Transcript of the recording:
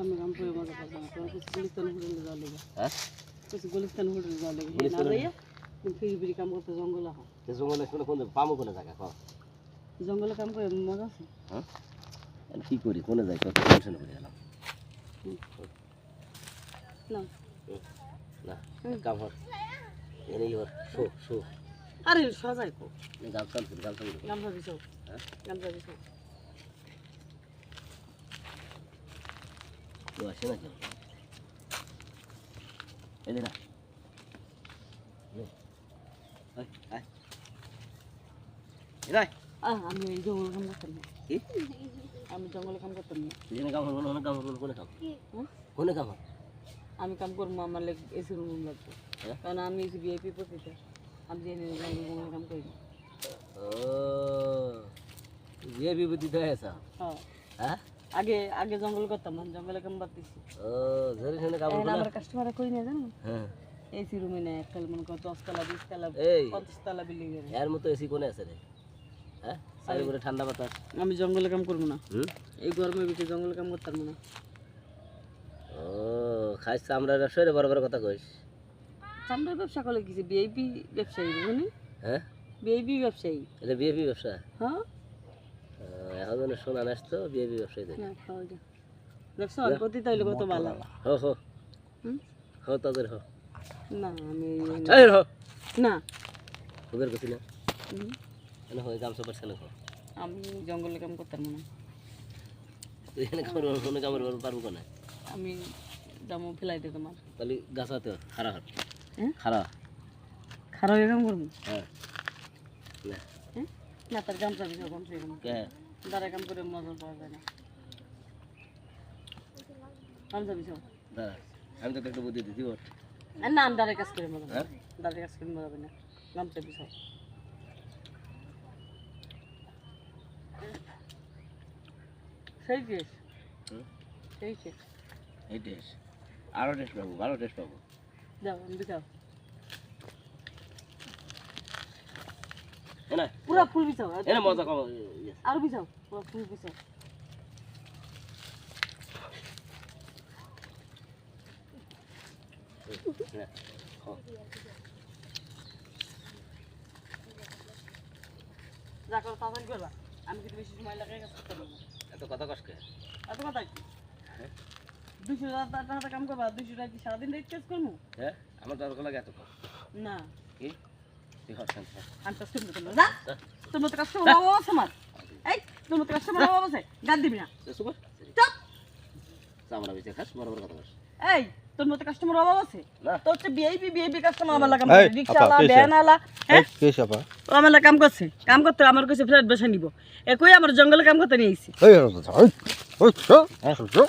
আমি কাম করে মজা পাবো না। তোমার কিছু গুলিস্তান হোটেলে যাওয়া লেগে হ্যাঁ? কিছু গুলিস্তান হোটেলে যাওয়া লেগে না গুলিস্তান? যাইয়া ফিরি ফিরি কাম করতে জঙ্গল তো জঙ্গলে শুনে কোন পামো কোনে জায়গা কও? জঙ্গলে কাম করে মজা আছে? হ্যাঁ? কি করি? কোনে যাই? কত টেনশন করে গেলাম। না। না। কাম হর এনে হর শো শো। আরে সাজাই কো গাম চাল গাম চাল গামছা দিছো হ্যাঁ? গামছা দিছো তো আসে না কেউ আহ আমি এই জঙ্গল কাম করতাম না। আমি জঙ্গলে কাম করতাম না। এখানে কাম হল কোনে কাম হল কোনে কাম কোনে কাম আমি কাম করব আমার লেগে এসি রুম লাগবে। হ্যাঁ? কারণ আমি ভিআইপি প্রতিটা আমি জেনে জঙ্গলে কাম করি না। ও বিভূতি তো হয়েছে হ্যাঁ। হ্যাঁ? আগে আগে জঙ্গল করতাম জঙ্গলে কাম বাড়তেছি? আমার কাস্টমার কই না জানো? হ্যাঁ। এসি রুমে নেয় একতলা মনে করো দশতলা বিশতলা এই। পঞ্চাশতলা বিল্ডিং এর। মতো এসি কোনে আছে রে। হ্যাঁ? ঠান্ডা বাতাস। আমি জঙ্গলে কাম করব না। এই গরমের ভিতরে জঙ্গলে কাম করতাম না। ও খাইছ আমরা ব্যবসায়ী রে বড় বড় কথা কইস। চামড়ার ব্যবসা করলে কিছু বিআইপি ব্যবসায়ী বুঝলি? হ্যাঁ? বিআইপি ব্যবসায়ী। এটা বিএপি ব্যবসা? হ্যাঁ? এখন যেন শোনা নাস তো বিএপি ব্যবসায়ী দেয় না খাওয়া যায় ব্যবসা অল্প প্রতি তাইলে কত ভালো হো হো। হো তাদের হো। না আমি এই হো। না। খুবের গতি না। এনে হয় গামছা পারছে না হো। আমি জঙ্গলে কাম করতাম না। তুই এখানে কামড় কোনো কামড় পারব কেন? আমি দামও ফেলাই দিই তোমার। তাহলে গাছাতে খারা হ্যাঁ? খারা করব? হ্যাঁ। না হ্যাঁ তার গামছা দিছে গামছা এরকম দাঁড়া কাম করে মজা পাওয়া যায় না। গামছা দিছ দাঁড়া আমি তোকে একটু বুদ্ধি দিদি ওঠ না আমি দাঁড়ে কাজ করে মজা হ্যাঁ? কাজ করে মজা পাই না। গামছা দিছ সেই কেস হুম? সেই কেস এই টেস্ট। আরও টেস্ট পাবো ভালো টেস্ট পাবো। যাও আমি এনা? পুরা ফুল বিছাও এনে মজা কম আর বিছাও পুরা ফুল বিছাও যা করো তাড়াতাড়ি করবা আমি কিন্তু বেশি সময় কাজ করতে পারব এত কথা কষ্টে এত কথা কি? দুশো টাকা কাম করবা দুশো টাকা কি সারাদিন রেট কাজ করব হ্যাঁ আমার দরকার লাগে এত না। কি? তোর মতো কাস্টমার অভাব আছে আমার এই তোর মতো কাস্টমার অভাব আছে গাদ দিবি না তো সুপার চুপ চামড়া বেঁচে খাস বড় বড় কথা কস এই তোর মতো কাস্টমার অভাব আছে তোর হচ্ছে বিআইপি বিআইপি কাস্টমার আমার লাগাম এই, রিক্সাওয়ালা আপা, কে ভ্যানওয়ালা হ্যাঁ কে চাপা ও আমার কাম করছে কাম করতে আমার কাছে ফ্ল্যাট বেসা নিব একই আমার জঙ্গলে কাম করতে নিয়ে আইছি এই ওই ওই